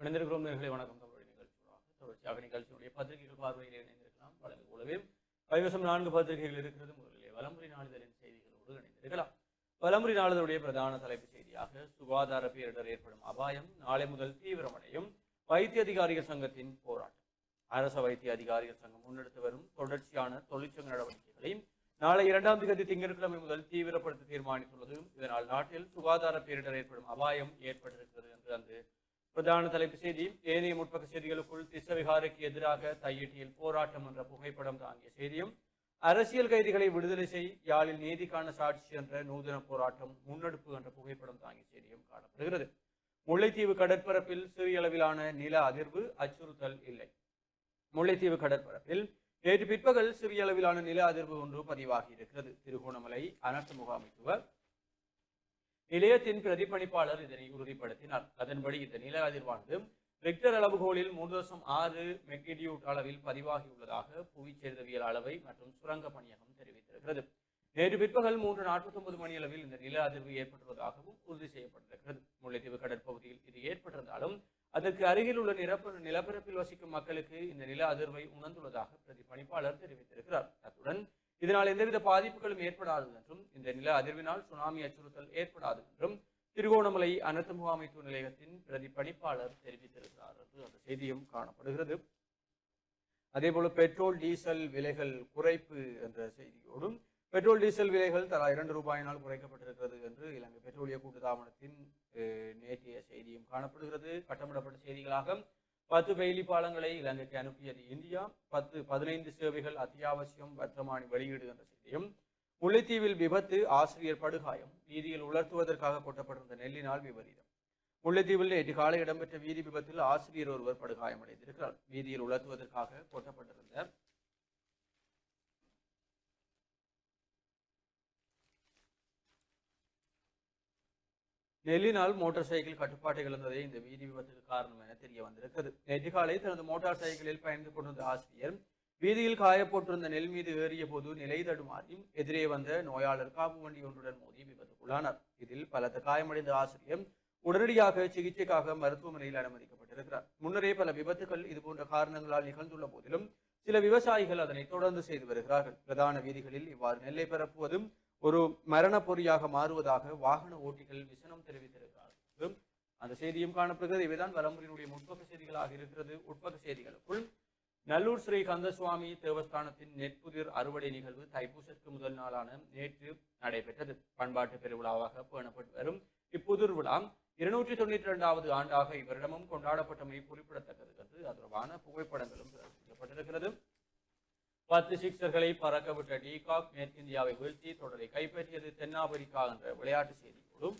இணைந்திருக்கிறோம். நேர்களை வணக்கம். தமிழ் நிகழ்ச்சியாக தொடர்ச்சியாக நிகழ்ச்சியுடைய பத்திரிகைகள் பார்வையில் இணைந்திருக்கலாம். வழங்கு போலவே கைவசம் நான்கு பத்திரிகைகள் இருக்கிறது. முதலிலே வலமுறை நாளிதழின் செய்திகளோடு இணைந்திருக்கலாம். வலமுறை நாளிதழுடைய பிரதான தலைப்பு செய்தியாக சுகாதார பேரிடர் ஏற்படும் அபாயம் நாளை முதல் தீவிரமடையும் வைத்திய அதிகாரிகள் சங்கத்தின் போராட்டம். அரச வைத்திய அதிகாரிகள் சங்கம் முன்னெடுத்து வரும் தொடர்ச்சியான தொழிற்சங்க நடவடிக்கைகளை நாளை இரண்டாம் தேதி திங்கட்கிழமை முதல் தீவிரப்படுத்த தீர்மானித்துள்ளது. இதனால் நாட்டில் சுகாதார பேரிடர் ஏற்படும் அபாயம் ஏற்பட்டிருக்கிறது என்று அந்த பிரதான தலைப்பு செய்தி ஏனைய முற்பக்க செய்திகளுக்குள் திசவிகாருக்கு எதிராக தையிட்டியில் போராட்டம் என்ற புகைப்படம் தாங்கிய செய்தியும் அரசியல் கைதிகளை விடுதலை செய் யாழில் நீதிக்கான சாட்சி என்ற நூதன போராட்டம் முன்னெடுப்பு என்ற புகைப்படம் தாங்கிய செய்தியும் காணப்படுகிறது. முல்லைத்தீவு கடற்பரப்பில் சிறிய அளவிலான நில அதிர்வு அச்சுறுத்தல் இல்லை. முல்லைத்தீவு கடற்பரப்பில் நேற்று பிற்பகல் சிறிய அளவிலான நில அதிர்வு ஒன்று பதிவாகி இருக்கிறது. திருகோணமலை அனர்த்த முகாமைத்துவ நிலையத்தின் பிரதிபலிப்பாளர் இதனை உறுதிப்படுத்தினார். அதன்படி இந்த நில அதிர்வானது ரிக்டர் அளவுகோலில் மூன்று தசம் ஆறு மெக்னிடியூட் அளவில் பதிவாகியுள்ளதாக புவிச்சேர்தவியல் அளவை மற்றும் சுரங்க பணியகம் தெரிவித்திருக்கிறது. நேற்று பிற்பகல் மூன்று நாற்பத்தி மணி அளவில் இந்த நில அதிர்வு ஏற்பட்டுள்ளதாகவும் உறுதி செய்யப்பட்டிருக்கிறது. முல்லைத்தீவு கடற்பகுதியில் இது ஏற்பட்டிருந்தாலும் அதற்கு அருகில் உள்ள நிரப்ப நிலப்பரப்பில் வசிக்கும் மக்களுக்கு இந்த நில அதிர்வை உணர்ந்துள்ளதாக பிரதிபலிப்பாளர் தெரிவித்திருக்கிறார். அத்துடன் இதனால் எந்தவித பாதிப்புகளும் ஏற்படாது என்றும் இந்த நில அதிர்வினால் சுனாமி அச்சுறுத்தல் ஏற்படாது என்றும் திருகோணமலை அனர்த்த முகாமைத்துவ நிலையத்தின் பிரதிபலிப்பாளர் தெரிவித்திருக்கிறார் என்று அந்த செய்தியும் காணப்படுகிறது. அதேபோல பெட்ரோல் டீசல் விலைகள் குறைப்பு என்ற செய்தியோடும் பெட்ரோல் டீசல் விலைகள் தலா இரண்டு ரூபாயினால் குறைக்கப்பட்டிருக்கிறது என்று இலங்கை பெட்ரோலிய கூட்டுத்தாபனத்தின் அஹ், நேற்றைய செய்தியும் காணப்படுகிறது. கட்டமிடப்பட்ட செய்திகளாக பத்து பெயிலி பாலங்களை இலங்கைக்கு அனுப்பியது இந்தியா பத்து பதினைந்து சேவைகள் அத்தியாவசியம் வர்த்தமானி வெளியீடு என்ற செய்தியும் முல்லைத்தீவில் விபத்து ஆசிரியர் படுகாயம் வீதியில் உலர்த்துவதற்காக கொட்டப்பட்டிருந்த நெல்லினால் விபரீதம். முல்லைத்தீவில் நேற்று காலை இடம்பெற்ற வீதி விபத்தில் ஆசிரியர் ஒருவர் படுகாயமடைந்திருக்கிறார். வீதியில் உலர்த்துவதற்காக கொட்டப்பட்டிருந்த நெல்லினால் மோட்டார் சைக்கிள் கட்டுப்பாட்டை இழந்ததே இந்த வீதி விபத்துக்கு காரணம் என தெரிய வந்திருக்கிறது. நேற்று காலை தனது மோட்டார் சைக்கிளில் பயந்து கொண்டிருந்த ஆசிரியர் வீதியில் காயப்போட்டிருந்த நெல் மீது ஏறிய போது நிலை தடுமாறி எதிரே வந்த நோயாளர் காப்பு வண்டி ஒன்றுடன் மோதி விபத்துக்குள்ளானார். இதில் பலத்த காயமடைந்த ஆசிரியர் உடனடியாக சிகிச்சைக்காக மருத்துவமனையில் அனுமதிக்கப்பட்டிருக்கிறார். முன்னரே பல விபத்துகள் இதுபோன்ற காரணங்களால் நிகழ்ந்துள்ள போதிலும் சில விவசாயிகள் அதனை தொடர்ந்து செய்து வருகிறார்கள். பிரதான வீதிகளில் இவ்வாறு நெல்லை பரப்புவதும் ஒரு மரண பொறியாக மாறுவதாக வாகன ஓட்டிகள் விசனம் தெரிவித்திருக்கிறார் அந்த செய்தியும் காணப்படுகிறது. இவைதான் வலம்புரியினுடைய முற்பக்க செய்திகளாக இருக்கிறது. உட்பக்க செய்திகளுக்குள் நல்லூர் ஸ்ரீ கந்தசுவாமி தேவஸ்தானத்தின் நெற்புதிர் அறுவடை நிகழ்வு தைப்பூசத்திற்கு முதல் நாளான நேற்று நடைபெற்றது. பண்பாட்டு பெருவிழாவாக பேணப்பட்டு வரும் இப்புதிர் விழா இருநூற்றி தொண்ணூற்றி இரண்டாவது ஆண்டாக இவரிடமும் கொண்டாடப்பட்டமை குறிப்பிடத்தக்கது என்று அது தொடர்பான புகைப்படங்களும் பிரதர்சிக்கப்பட்டிருக்கிறது. பத்து சிக்ஸர்களை பறக்கவிட்ட டீகாக் மேற்கிந்தியாவை வீழ்த்தி தொடரை கைப்பற்றியது தென்னாப்பிரிக்கா என்ற விளையாட்டு செய்தியோடும்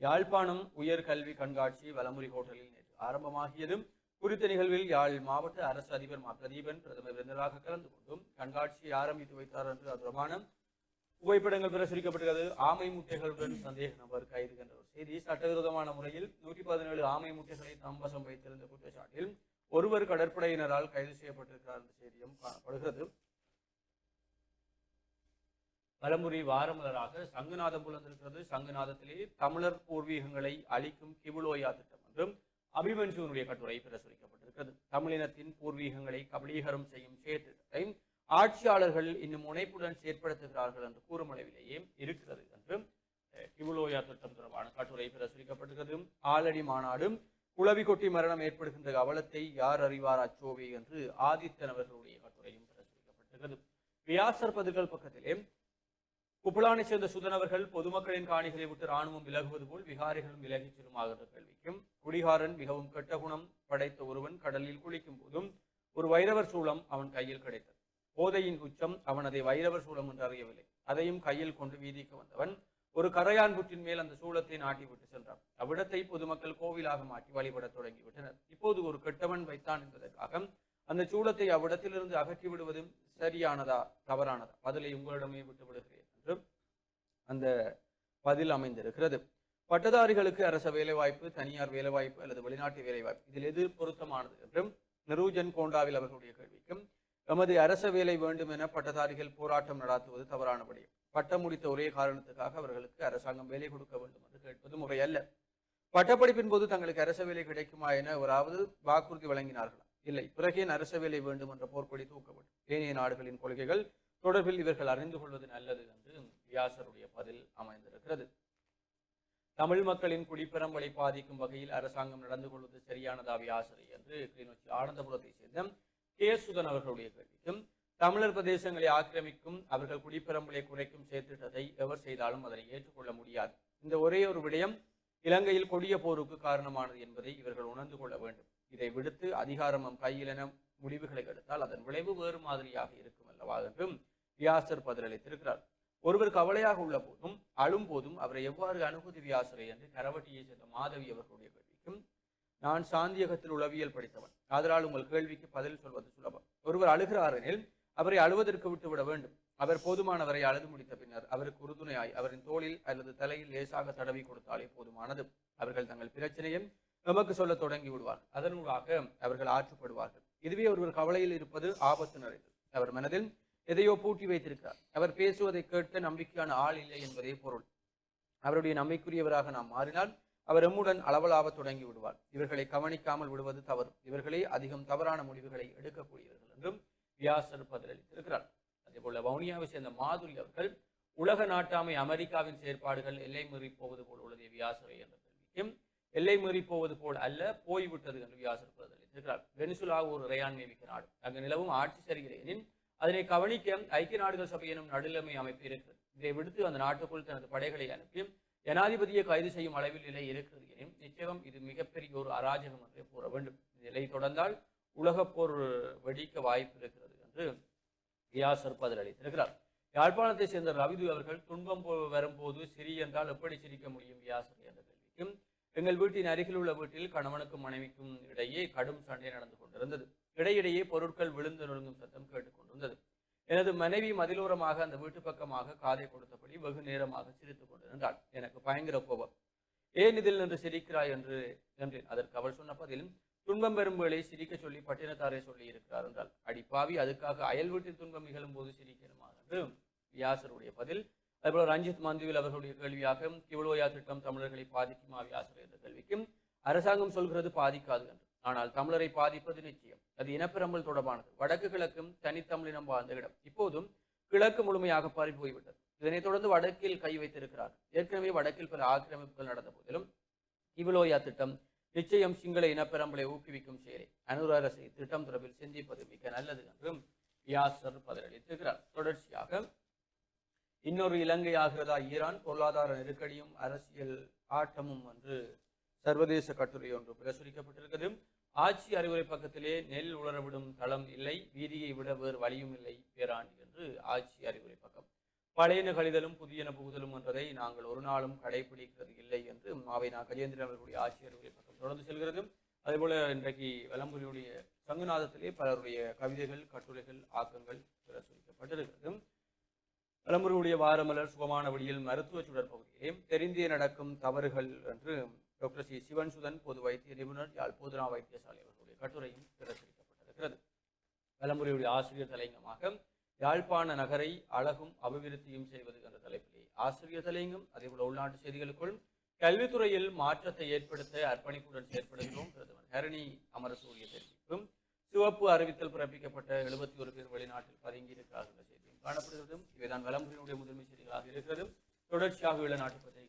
யாழ்ப்பாணம் உயர் கல்வி கண்காட்சி வலமுறை ஹோட்டலில் நேற்று ஆரம்பமாகியதும் குறித்த நிகழ்வில் யாழ் மாவட்ட அரசு அதிபர் மா பிரதீபன் பிரதமர் விருந்தராக கலந்து கொண்டும் கண்காட்சியை ஆரம்பித்து வைத்தார் என்று அது பிரமாணம். புகைப்படங்கள் பிரசுரிக்கப்பட்டுள்ளது ஆமை முட்டைகளுடன் சந்தேக நபர் கைது என்ற ஒரு செய்தி. சட்டவிரோதமான முறையில் நூற்றி பதினேழு ஆமை முட்டைகளை தம்பசம் வைத்திருந்த குற்றச்சாட்டில் ஒருவர் கடற்படையினரால் கைது செய்யப்பட்டிருக்கிறார் என்ற செய்தியும் காணப்படுகிறது. பலமுறை வாரமலராக சங்குநாதம் புலந்திருக்கிறது சங்குநாதத்திலே தமிழர் பூர்வீகங்களை அழிக்கும் கிபுலோயா திட்டம் என்றும் அபிமன்சுவனுடைய கட்டுரை பிரசுரிக்கப்பட்டிருக்கிறது. தமிழினத்தின் பூர்வீகங்களை கபலீகரம் செய்யும் செயற்திட்டத்தை ஆட்சியாளர்கள் இன்னும் முனைப்புடன் செயற்படுத்துகிறார்கள் என்று கூறும் அளவிலேயே இருக்கிறது என்று கிவுலோயா திட்டம் தொடர்பான கட்டுரை பிரசுரிக்கப்பட்டிருக்கிறது ஆலடி மாநாடும் குளவி கொட்டி மரணம் ஏற்படுகின்ற அவலத்தை யார் அறிவார் அச்சோவே என்று ஆதித்தன் அவர்களுடைய கட்டுரையும் பிரசுரிக்கப்பட்டிருக்கிறது வியாசர் பதிர்கள் பக்கத்திலே குப்பலானை சேர்ந்த சுதனவர்கள் பொதுமக்களின் காணிகளை விட்டு ராணுவம் விலகுவது போல் விகாரிகளும் விலகிச் செல்லுமாக என்ற கேள்விக்கும் குடிகாரன் மிகவும் கெட்ட குணம் படைத்த ஒருவன் கடலில் குளிக்கும் போதும் ஒரு வைரவர் சூளம் அவன் கையில் கிடைத்தது. போதையின் உச்சம் அவனதை வைரவர் சூளம் என்று அறியவில்லை. அதையும் கையில் கொண்டு வீதிக்கு வந்தவன் ஒரு கரையான் புற்றின் மேல் அந்த சூளத்தை நாட்டி விட்டு சென்றான். அவ்விடத்தை பொதுமக்கள் கோவிலாக மாற்றி வழிபடத் தொடங்கிவிட்டனர் இப்போது ஒரு கெட்டவன் வைத்தான் என்பதற்காக அந்த சூளத்தை அவ்விடத்திலிருந்து அகற்றி விடுவதும் சரியானதா தவறானதா? பதிலை உங்களிடமே விட்டு விடுகிறேன் என்று அந்த பதில் அமைந்திருக்கிறது. பட்டதாரிகளுக்கு அரச வேலைவாய்ப்பு தனியார் வேலைவாய்ப்பு அல்லது வெளிநாட்டு வேலைவாய்ப்பு இதில் எது பொருத்தமானது என்றும் நிரூஜன் கோண்டாவில் அவர்களுடைய கேள்வி எமது அரச வேலை வேண்டும் என பட்டதாரிகள் போராட்டம் நடாத்துவது தவறானபடி. பட்டம் முடித்த ஒரே காரணத்துக்காக அவர்களுக்கு அரசாங்கம் வேலை கொடுக்க வேண்டும் என்று கேட்பது முறையல்ல. பட்டப்படிப்பின் போது தங்களுக்கு அரச வேலை கிடைக்குமா என அவராவது வாக்குறுதி வழங்கினார்களா? இல்லை. பிறகே அரச வேலை வேண்டும் என்ற போர்க்கொடி தூக்கப்படும் ஏனைய நாடுகளின் கொள்கைகள் தொடர்பில் இவர்கள் அறிந்து கொள்வது நல்லது என்று வியாசருடைய பதில் அமைந்திருக்கிறது. தமிழ் மக்களின் குடிப்பெரம்பலை பாதிக்கும் வகையில் அரசாங்கம் நடந்து கொள்வது சரியானதா வியாசரை என்று கிளிநொச்சி ஆனந்தபுரத்தை சேர்ந்த கே சுதன் அவர்களுடைய கேள்விக்கும் தமிழர் பிரதேசங்களை ஆக்கிரமிக்கும் அவர்கள் குடிப்பெரம்பலை குறைக்கும் செயற்திட்டத்தை எவர் செய்தாலும் அதனை ஏற்றுக்கொள்ள முடியாது. இந்த ஒரே ஒரு விடயம் இலங்கையில் கொடிய போருக்கு காரணமானது என்பதை இவர்கள் உணர்ந்து கொள்ள வேண்டும். இதை விடுத்து அதிகாரம் கையிலென முடிவுகளை எடுத்தால் அதன் விளைவு வேறு மாதிரியாக இருக்கும் அல்லவா என்றும் வியாசர் பதிலளித்திருக்கிறார். ஒருவர் கவலையாக உள்ள போதும் அழும் போதும் அவரை எவ்வாறு அணுகுதி வியாசரை என்று கரவட்டியை சேர்ந்த மாதவி அவர்களுடைய கேள்விக்கும் நான் சாந்தியகத்தில் உளவியல் படித்தவன். ஆதலால் உங்கள் கேள்விக்கு பதில் சொல்வது சுலபம். ஒருவர் அழுகிறார் எனில் அவரை அழுவதற்கு விட்டுவிட வேண்டும். அவர் போதுமானவரை அழுது முடித்த பின்னர் அவருக்கு உறுதுணையாய் அவரின் தோளில் அல்லது தலையில் லேசாக தடவி கொடுத்தாலே போதுமானது. அவர்கள் தங்கள் பிரச்சனையை நமக்கு சொல்ல தொடங்கி விடுவார் அதனூடாக அவர்கள் ஆற்றுப்படுவார்கள். இதுவே ஒருவர் கவலையில் இருப்பது ஆபத்து நிறைந்தது. அவர் மனதில் எதையோ பூட்டி வைத்திருக்கிறார். அவர் பேசுவதை கேட்க நம்பிக்கையான ஆள் இல்லை என்பதே பொருள். அவருடைய நம்பிக்குரியவராக நாம் மாறினால் அவர் எம்முடன் அளவலாவ தொடங்கி விடுவார் இவர்களை கவனிக்காமல் விடுவது தவறு. இவர்களே அதிகம் தவறான முடிவுகளை எடுக்கக்கூடியவர்கள் என்றும் வியாசர் பதிலளித்திருக்கிறார். அதே போல வவுனியாவை சேர்ந்த மாதுரி அவர்கள் உலக நாட்டாமை அமெரிக்காவின் செயற்பாடுகள் எல்லை மீறி போவது போல் உள்ளது வியாசரை என்ற கேள்விக்கும் எல்லை மீறி போவது போல் அல்ல போய்விட்டது என்று வியாசர் பதிலளித்திருக்கிறார். வெனிசுலா ஒரு இறையாண்மை மிக்க நாடு. அங்கு நிலவும் ஆட்சி சரிகிறேனின் அதனை கவனிக்க ஐக்கிய நாடுகள் சபை எனும் நடுநிலைமை அமைப்பு இருக்கிறது. இதை விடுத்து அந்த நாட்டுக்குள் தனது படைகளை அனுப்பி ஜனாதிபதியை கைது செய்யும் அளவில் நிலை இருக்கிறது எனினும் நிச்சயம் இது மிகப்பெரிய ஒரு அராஜகம் என்றே கூற வேண்டும். நிலை தொடர்ந்தால் உலகப்போர் வெடிக்க வாய்ப்பு இருக்கிறது என்று வியாசர் பதிலளித்திருக்கிறார் யாழ்ப்பாணத்தை சேர்ந்த ரவிது அவர்கள் துன்பம் போ- வரும்போது சிரி என்றால் எப்படி சிரிக்க முடியும்? வியாசர் என்ற கேள்விக்கும் எங்கள் வீட்டின் அருகில் உள்ள வீட்டில் கணவனுக்கும் மனைவிக்கும் இடையே கடும் சண்டை நடந்து கொண்டிருந்தது. இடையிடையே பொருட்கள் விழுந்து நொறுங்கும் சத்தம் கேட்டுக்கொண்டிருந்தது எனது மனைவி மதிலோரமாக அந்த வீட்டு பக்கமாக காதை கொடுத்தபடி வெகு நேரமாக சிரித்துக் கொண்டிருந்தாள். எனக்கு பயங்கர கோபம். ஏன் இதில் நின்று சிரிக்கிறாய்? என்று என்றேன் அதற்கு அவள் சொன்ன பதில் துன்பம் பெறும் வேளை சிரிக்க சொல்லி பட்டினத்தாரே சொல்லி இருக்கிறார் என்றால் அடிப்பாவி அதுக்காக அயல் வீட்டில் துன்பம் நிகழும் போது சிரிக்கணுமா? என்று வியாசருடைய பதில் அதுபோல ரஞ்சித் மந்துவில் அவர்களுடைய கேள்வியாக கிவலோயா திட்டம் தமிழர்களை பாதிக்குமா வியாசர்? என்ற கேள்விக்கும் அரசாங்கம் சொல்கிறது பாதிக்காது என்று ஆனால் தமிழரை பாதிப்பது நிச்சயம். அது இனப்பெரும்பல் தொடர்பானது. வடக்கு கிழக்கும் தனித்தமிழினம் வாழ்ந்த இடம். இப்போதும் கிழக்கு முழுமையாக பாரி போய்விட்டது இதனைத் தொடர்ந்து வடக்கில் கை வைத்திருக்கிறார். ஏற்கனவே வடக்கில் பல ஆக்கிரமிப்புகள் நடந்த போதிலும் கிவலோயா திட்டம் நிச்சயம் சிங்கள இனப்பெரம்பலை ஊக்குவிக்கும் செயலை. அனுர அரசை திட்டம் தொடர்பில் சிந்திப்பது மிக நல்லது என்றும் வியாசர் பதிலளித்திருக்கிறார். தொடர்ச்சியாக இன்னொரு இலங்கை ஆகிறதா ஈரான் பொருளாதார நெருக்கடியும் அரசியல் ஆட்டமும் என்று சர்வதேச கட்டுரை ஒன்று பிரசுரிக்கப்பட்டிருக்கிறது. ஆட்சி அறிவுரை பக்கத்திலே நெல் உலரவிடும் தளம் இல்லை வீதியை விட வேறு வழியும் இல்லை பேராண்டி என்று ஆட்சி அறிவுரை பக்கம். பழையன கழிதலும் புதியன புகுதலும் என்றதை நாங்கள் ஒரு நாளும் கடைபிடிக்கிறது இல்லை என்று மாவைனா கஜேந்திரன் அவர்களுடைய ஆட்சி அறிவுரை பக்கம் தொடர்ந்து செல்கிறது. அதேபோல இன்றைக்கு வலம்புரியுடைய சங்குநாதத்திலே பலருடைய கவிதைகள் கட்டுரைகள் ஆக்கங்கள் பிரசுரிக்கப்பட்டிருக்கிறது. வலம்புரியுடைய வாரமலர் சுகமான வழியில் மருத்துவ சுடர் பகுதியிலே தெரிந்தே நடக்கும் தவறுகள் என்று டாக்டர் சி. சிவன் சுதன் பொது வைத்திய நிபுணர் யாழ் போதனா வைத்தியசாலை அவர்களுடைய கட்டுரையும் பிரசுரிக்கப்பட்டிருக்கிறது வலம்புரியுடைய ஆசிரியர் தலையங்கமாக யாழ்ப்பாண நகரை அழகும் அபிவிருத்தியும் செய்வது என்ற தலைப்பிலே ஆசிரியர் தலையங்கம் அதேபோல உள்நாட்டு செய்திகளுக்குள் கல்வித்துறையில் மாற்றத்தை ஏற்படுத்த அர்ப்பணிப்புடன் செயற்படுகிறோம். பிரதமர் ஹரணி அமரசூரிய தெரிவிப்பும் சிவப்பு அறிவித்தல் பிறப்பிக்கப்பட்ட எழுபத்தி ஒரு பேர் வெளிநாட்டில் பதுங்கியிருக்கிறார்கள் செய்தியும் காணப்படுகிறது இவைதான் வலம்புரியினுடைய முதன்மை செய்திகளாக இருக்கிறது தொடர்ச்சியாக உள்ள நாட்டு பத்திரிகை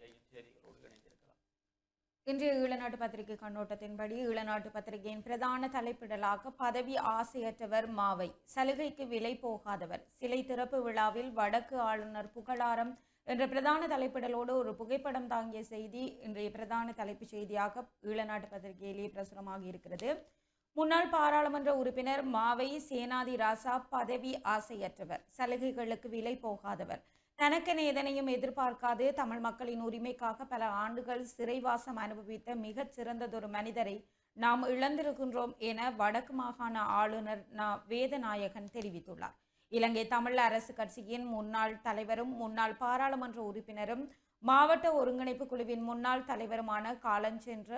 இன்றைய ஈழநாட்டு பத்திரிகை கண்ணோட்டத்தின்படி ஈழநாட்டு பத்திரிகையின் பிரதான தலைப்பிடலாக பதவி ஆசையற்றவர் மாவை. சலுகைக்கு விலை போகாதவர். சிலை திறப்பு விழாவில் வடக்கு ஆளுநர் புகழாரம் என்ற பிரதான தலைப்பிடலோடு ஒரு புகைப்படம் தாங்கிய செய்தி இன்றைய பிரதான தலைப்புச் செய்தியாக ஈழநாட்டு பத்திரிகையிலேயே பிரசுரமாக இருக்கிறது. முன்னாள் பாராளுமன்ற உறுப்பினர் மாவை சேனாதி ராசா பதவி ஆசையற்றவர். சலுகைகளுக்கு விலை போகாதவர். தனக்கென எதனையும் எதிர்பார்க்காது. தமிழ் மக்களின் உரிமைக்காக பல ஆண்டுகள் சிறைவாசம் அனுபவித்த மிகச் சிறந்ததொரு மனிதரை நாம் இழந்திருக்கின்றோம் என வடக்கு மாகாண ஆளுநர் நா. வேதநாயகன் தெரிவித்துள்ளார். இலங்கை தமிழ் அரசு கட்சியின் முன்னாள் தலைவரும் முன்னாள் பாராளுமன்ற உறுப்பினரும் மாவட்ட ஒருங்கிணைப்பு குழுவின் முன்னாள் தலைவருமான காலஞ்சென்ற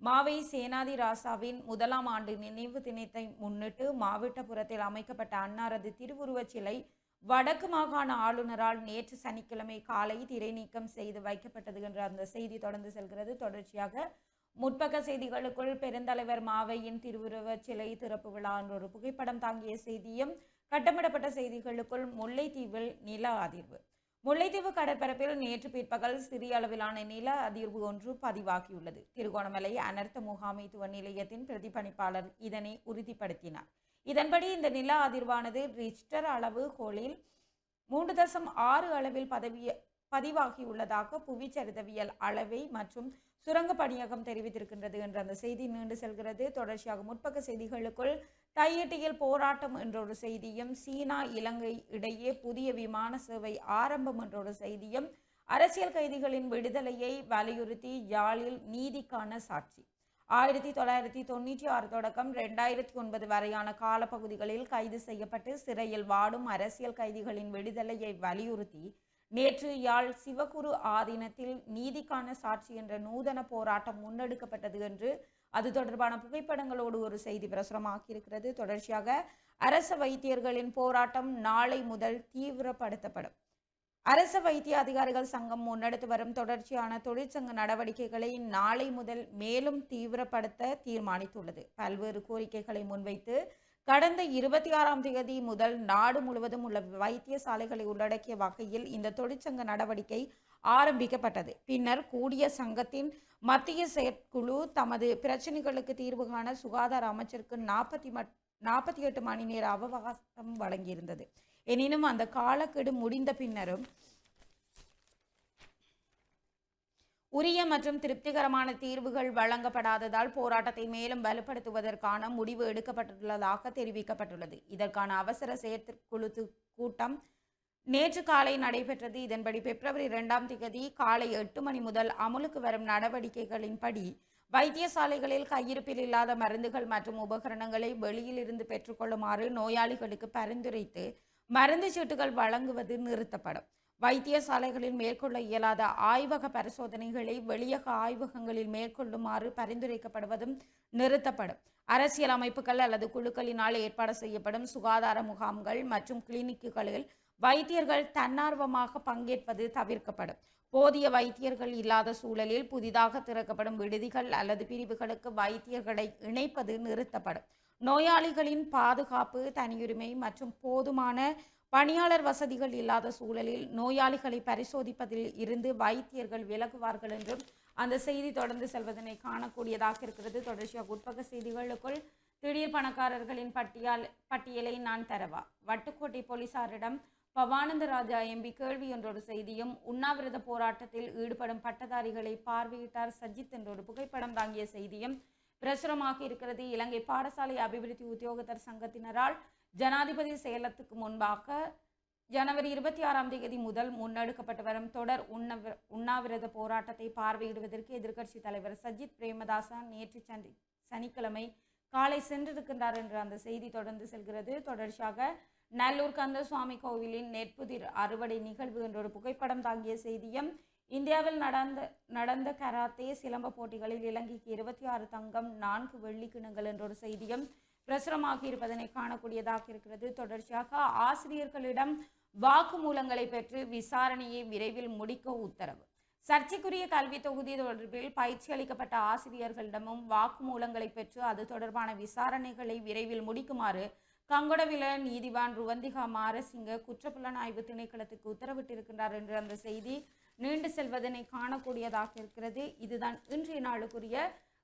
மாவை சேனாதி ராசாவின் முதலாம் ஆண்டு நினைவு தினத்தை முன்னிட்டு மாவட்டபுரத்தில் அமைக்கப்பட்ட அன்னாரது திருவுருவச் சிலை வடக்கு மாகாண ஆளுநரால் நேற்று சனிக்கிழமை காலை திரைநீக்கம் செய்து வைக்கப்பட்டது என்ற அந்த செய்தி தொடர்ந்து செல்கிறது. தொடர்ச்சியாக முற்பக்க செய்திகளுக்குள் பெருந்தலைவர் மாவையின் திருவுருவச் சிலை திறப்பு விழா என்ற ஒரு புகைப்படம் தாங்கிய செய்தியும் கட்டமிடப்பட்ட செய்திகளுக்குள் முல்லைத்தீவில் நில அதிர்வு. முல்லைத்தீவு கடற்பரப்பில் நேற்று பிற்பகல் சிறிய அளவிலான நில அதிர்வு ஒன்று பதிவாகியுள்ளது. திருகோணமலை அனர்த்த முகாமைத்துவ நிலையத்தின் பிரதிபலிப்பாளர் இதனை உறுதிப்படுத்தினார். இதன்படி இந்த நில அதிர்வானது ரிஸ்டர் அளவு கோளில் மூன்று தசம் ஆறு அளவில் பதவிய பதிவாகியுள்ளதாக புவிச்சரிதவியல் அளவை மற்றும் சுரங்க பணியகம் தெரிவித்திருக்கின்றது என்ற அந்த செய்தி நீண்டு செல்கிறது. தொடர்ச்சியாக முற்பக்க செய்திகளுக்குள் தையிட்டியில் போராட்டம் என்ற ஒரு செய்தியும் சீனா இலங்கை இடையே புதிய விமான சேவை ஆரம்பம் என்ற ஒரு செய்தியும் அரசியல் கைதிகளின் விடுதலையை வலியுறுத்தி யாழில் நீதிக்கான சாட்சி. ஆயிரத்தி தொள்ளாயிரத்தி தொண்ணூற்றி ஆறு தொடக்கம் ரெண்டாயிரத்தி ஒன்பது வரையான காலப்பகுதிகளில் கைது செய்யப்பட்டு சிறையில் வாடும் அரசியல் கைதிகளின் விடுதலையை வலியுறுத்தி நேற்று யாழ் சிவகுரு ஆதீனத்தில் நீதிக்கான சாட்சி என்ற நூதன போராட்டம் முன்னெடுக்கப்பட்டது என்று அது தொடர்பான புகைப்படங்களோடு ஒரு செய்தி பிரசுரமாக்கியிருக்கிறது தொடர்ச்சியாக அரச வைத்தியர்களின் போராட்டம் நாளை முதல் தீவிரப்படுத்தப்படும். அரச வைத்திய அதிகாரிகள் சங்கம் முன்னெடுத்து வரும் தொடர்ச்சியான தொழிற்சங்க நடவடிக்கைகளை நாளை முதல் மேலும் தீவிரப்படுத்த தீர்மானித்துள்ளது. பல்வேறு கோரிக்கைகளை முன்வைத்து கடந்த இருபத்தி ஆறாம் தேதி முதல் நாடு முழுவதும் உள்ள வைத்தியசாலைகளை உள்ளடக்கிய வகையில் இந்த தொழிற்சங்க நடவடிக்கை ஆரம்பிக்கப்பட்டது. பின்னர் கூடிய சங்கத்தின் மத்திய செயற்குழு தமது பிரச்சனைகளுக்கு தீர்வு காண சுகாதார அமைச்சருக்கு நாற்பத்தி நாற்பத்தி எட்டு மணி நேர அவகாசம் வழங்கியிருந்தது. எனினும் அந்த காலக்கெடு முடிந்த பின்னரும் உரிய மற்றும் திருப்திகரமான தீர்வுகள் வழங்கப்படாததால் போராட்டத்தை மேலும் வலுப்படுத்துவதற்கான முடிவு எடுக்கப்பட்டுள்ளதாக தெரிவிக்கப்பட்டுள்ளது. இதற்கான அவசர செயற்குழு கூட்டம் நேற்று காலை நடைபெற்றது. இதன்படி பிப்ரவரி இரண்டாம் தேதி காலை எட்டு மணி முதல் அமுலுக்கு வரும் நடவடிக்கைகளின்படி வைத்தியசாலைகளில் கையிருப்பில் இல்லாத மருந்துகள் மற்றும் உபகரணங்களை வெளியில் இருந்து பெற்றுக்கொள்ளுமாறு நோயாளிகளுக்கு பரிந்துரைத்து மருந்து சீட்டுகள் வழங்குவது நிறுத்தப்படும். வைத்தியசாலைகளில் மேற்கொள்ள இயலாத ஆய்வக பரிசோதனைகளை வெளியக ஆய்வகங்களில் மேற்கொள்ளுமாறு பரிந்துரைக்கப்படுவதும் நிறுத்தப்படும். அரசியல் அமைப்புகள் அல்லது குழுக்களினால் ஏற்பாடு செய்யப்படும் சுகாதார முகாம்கள் மற்றும் கிளினிக்குகளில் வைத்தியர்கள் தன்னார்வமாக பங்கேற்பது தவிர்க்கப்படும். போதிய வைத்தியர்கள் இல்லாத சூழலில் புதிதாக திறக்கப்படும் விடுதிகள் அல்லது பிரிவுகளுக்கு வைத்தியர்களை இணைப்பது நிறுத்தப்படும். நோயாளிகளின் பாதுகாப்பு தனியுரிமை மற்றும் போதுமான பணியாளர் வசதிகள் இல்லாத சூழலில் நோயாளிகளை பரிசோதிப்பதில் இருந்து வைத்தியர்கள் விலகுவார்கள் என்றும் அந்த செய்தி தொடர்ந்து செல்வதனை காணக்கூடியதாக இருக்கிறது. தொடர்ச்சியாக உட்பக செய்திகளுக்குள் திடீர் பணக்காரர்களின் பட்டியல் பட்டியலை நான் தரவா? வட்டுக்கோட்டை போலீசாரிடம் பவானந்த ராஜா எம்பி கேள்வி என்றொரு செய்தியும் உண்ணாவிரத போராட்டத்தில் ஈடுபடும் பட்டதாரிகளை பார்வையிட்டார் சஜித் என்றொரு புகைப்படம் தாங்கிய செய்தியும் பிரசுரமாக இருக்கிறது. இலங்கை பாடசாலை அபிவிருத்தி உத்தியோகத்தர் சங்கத்தினரால் ஜனாதிபதி செயலத்துக்கு முன்பாக ஜனவரி இருபத்தி ஆறாம் தேதி முதல் முன்னெடுக்கப்பட்டு வரும் தொடர் உண்ணவ உண்ணாவிரத போராட்டத்தை பார்வையிடுவதற்கு எதிர்க்கட்சி தலைவர் சஜித் பிரேமதாசா நேற்று சந்தி சனிக்கிழமை காலை சென்றிருக்கின்றார் என்ற அந்த செய்தி தொடர்ந்து செல்கிறது. தொடர்ச்சியாக நல்லூர் கந்த சுவாமி கோவிலின் நெற்புதிர் அறுவடை நிகழ்வு என்ற ஒரு புகைப்படம் தாங்கிய செய்தியும் இந்தியாவில் நடந்த நடந்த கராத்தே சிலம்ப போட்டிகளில் இலங்கைக்கு இருபத்தி ஆறு தங்கம் நான்கு வெள்ளி கிணங்கள் என்ற ஒரு செய்தியும் பிரசுரமாகி இருப்பதனை காணக்கூடியதாக இருக்கிறது. தொடர்ச்சியாக ஆசிரியர்களிடம் வாக்குமூலங்களை பெற்று விசாரணையை விரைவில் முடிக்க உத்தரவு. சர்ச்சைக்குரிய கல்வி தொகுதி தொடர்பில் பயிற்சி அளிக்கப்பட்ட ஆசிரியர்களிடமும் வாக்குமூலங்களை பெற்று அது தொடர்பான விசாரணைகளை விரைவில் முடிக்குமாறு கங்கொடவில நீதிவான் ருவந்திகா மாரசிங்க குற்றப்புலனாய்வு திணைக்களத்துக்கு உத்தரவிட்டிருக்கின்றார் என்று அந்த செய்தி நீண்டு செல்வதனை காணக்கூடியதாக இருக்கிறது. இதுதான் இன்றைய நாளுக்குரிய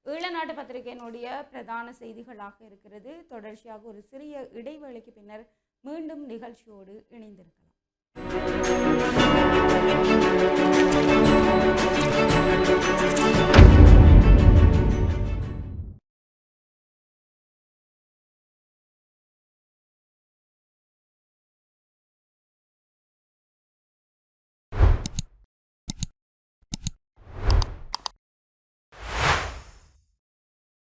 ஈழநாட்டு பத்திரிகையினுடைய பிரதான செய்திகளாக இருக்கிறது. தொடர்ச்சியாக ஒரு சிறிய இடைவேளைக்கு பின்னர் மீண்டும் நிகழ்ச்சியோடு இணைந்திருக்கலாம்.